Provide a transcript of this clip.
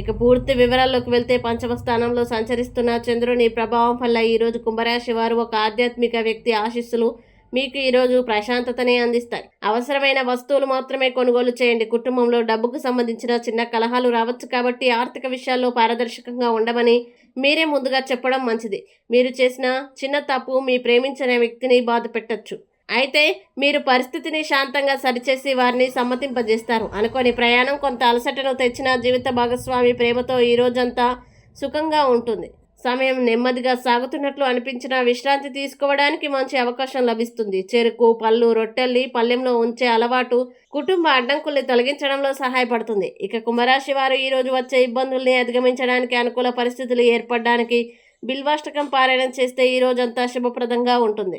ఇక పూర్తి వివరాల్లోకి వెళ్తే పంచమ స్థానంలో సంచరిస్తున్న చంద్రుని ప్రభావం వల్ల ఈరోజు కుంభరాశి వారు ఒక ఆధ్యాత్మిక వ్యక్తి ఆశీస్సులు మీకు ఈరోజు ప్రశాంతతనే అందిస్తాయి. అవసరమైన వస్తువులు మాత్రమే కొనుగోలు చేయండి. కుటుంబంలో డబ్బుకు సంబంధించిన చిన్న కలహాలు రావచ్చు కాబట్టి ఆర్థిక విషయాల్లో పారదర్శకంగా ఉండమని మీరే ముందుగా చెప్పడం మంచిది. మీరు చేసిన చిన్న తప్పు మీ ప్రేమించిన వ్యక్తిని బాధ పెట్టచ్చు అయితే మీరు పరిస్థితిని శాంతంగా సరిచేసి వారిని సమ్మతింపజేస్తారు. అనుకోని ప్రయాణం కొంత అలసటను తెచ్చిన జీవిత భాగస్వామి ప్రేమతో ఈ రోజంతా సుఖంగా ఉంటుంది. సమయం నెమ్మదిగా సాగుతున్నట్లు అనిపించిన విశ్రాంతి తీసుకోవడానికి మంచి అవకాశం లభిస్తుంది. చెరుకు పళ్ళు రొట్టెల్ని పళ్ళెంలో ఉంచే అలవాటు కుటుంబ అడ్డంకుల్ని తొలగించడంలో సహాయపడుతుంది. ఇక కుంభరాశి వారు ఈరోజు వచ్చే ఇబ్బందుల్ని అధిగమించడానికి అనుకూల పరిస్థితులు ఏర్పడడానికి బిల్వాష్టకం పారాయణం చేస్తే ఈ రోజంతా శుభప్రదంగా ఉంటుంది.